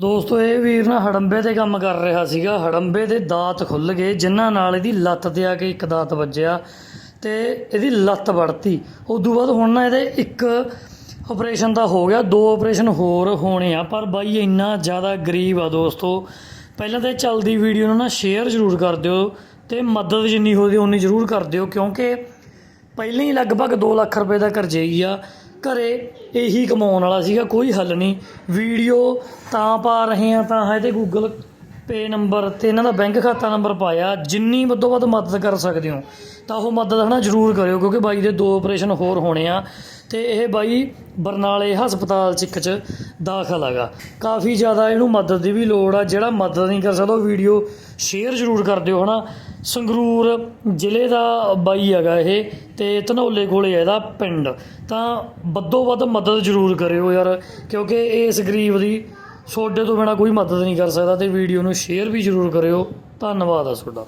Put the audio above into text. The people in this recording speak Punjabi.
ਦੋਸਤੋ, ਇਹ ਵੀਰ ਨਾ ਹੜੰਬੇ ਤੇ ਕੰਮ ਕਰ ਰਿਹਾ ਸੀਗਾ। ਹੜੰਬੇ ਦੇ ਦਾਤ ਖੁੱਲ ਗਏ, ਜਿਨ੍ਹਾਂ ਨਾਲ ਇਹਦੀ ਲੱਤ ਤੇ ਆ ਕੇ ਇੱਕ ਦਾਤ ਵੱਜਿਆ ਤੇ ਇਹਦੀ ਲੱਤ ਵੜਤੀ। ਉਦੋਂ ਬਾਅਦ ਹੁਣ ਨਾ ਇਹਦੇ ਇੱਕ ਆਪਰੇਸ਼ਨ ਤਾਂ ਹੋ ਗਿਆ, ਦੋ ਆਪਰੇਸ਼ਨ ਹੋਰ ਹੋਣੇ ਆ, ਪਰ ਬਾਈ ਇੰਨਾ ਜ਼ਿਆਦਾ ਗਰੀਬ ਆ ਦੋਸਤੋ। ਪਹਿਲਾਂ ਤਾਂ ਚੱਲਦੀ ਵੀਡੀਓ ਨੂੰ ਨਾ ਸ਼ੇਅਰ ਜ਼ਰੂਰ ਕਰ ਦਿਓ ਤੇ ਮਦਦ ਜਿੰਨੀ ਹੋਦੀ ਉਨੀ ਜ਼ਰੂਰ ਕਰ ਦਿਓ, ਕਿਉਂਕਿ ਪਹਿਲਾਂ ਹੀ ਲਗਭਗ 2 ਲੱਖ ਰੁਪਏ ਦਾ ਕਰਜ਼ਈ ਆ। ਘਰੇ ਇਹੀ ਕਮਾਉਣ ਵਾਲਾ ਸੀਗਾ, ਕੋਈ ਹੱਲ ਨਹੀਂ। ਵੀਡੀਓ ਤਾਂ ਪਾ ਰਹੇ ਹਾਂ ਤਾਂ ਹੈ ਤੇ ਗੂਗਲ ਪੇ ਨੰਬਰ ਤੇ ਇਹਨਾਂ ਦਾ ਬੈਂਕ ਖਾਤਾ ਨੰਬਰ ਪਾਇਆ, ਜਿੰਨੀ ਵੱਧੋ ਵੱਧ ਮਦਦ ਕਰ ਸਕਦੇ ਹੋ, ਤਾਂ ਉਹ ਮਦਦ ਹਨਾ ਜ਼ਰੂਰ ਕਰਿਓ, ਕਿਉਂਕਿ ਬਾਈ ਦੇ ਦੋ ਆਪਰੇਸ਼ਨ ਹੋਰ ਹੋਣੇ ਆ, ਤੇ ਇਹ ਬਾਈ ਬਰਨਾਲੇ ਹਸਪਤਾਲ ਚ ਇੱਕ ਚ ਦਾਖਲ ਹੈਗਾ। ਕਾਫੀ ਜ਼ਿਆਦਾ ਇਹਨੂੰ ਮਦਦ ਦੀ ਵੀ ਲੋੜ ਆ, ਜਿਹੜਾ ਮਦਦ ਨਹੀਂ ਕਰ ਸਕਦਾ ਉਹ ਵੀਡੀਓ ਸ਼ੇਅਰ ਜ਼ਰੂਰ ਕਰ ਦਿਓ ਹਨਾ। ਸੰਗਰੂਰ ਜ਼ਿਲ੍ਹੇ ਦਾ ਬਾਈ ਹੈਗਾ ਇਹ, ਤੇ ਧਨੌਲੇ ਕੋਲੇ ਹੈ ਇਹਦਾ ਪਿੰਡ। ਤਾਂ ਵੱਧੋ ਵੱਧ ਮਦਦ ਜ਼ਰੂਰ ਕਰਿਓ ਯਾਰ, ਕਿਉਂਕਿ ਇਸ ਗਰੀਬ ਦੀ ਤੁਹਾਡੇ ਤੋਂ ਬਿਨਾ ਕੋਈ ਮਦਦ ਨਹੀਂ ਕਰ ਸਕਦਾ ਤੇ ਵੀਡੀਓ ਨੂੰ ਸ਼ੇਅਰ ਵੀ ਜ਼ਰੂਰ ਕਰਿਓ। ਧੰਨਵਾਦ ਆ ਤੁਹਾਡਾ।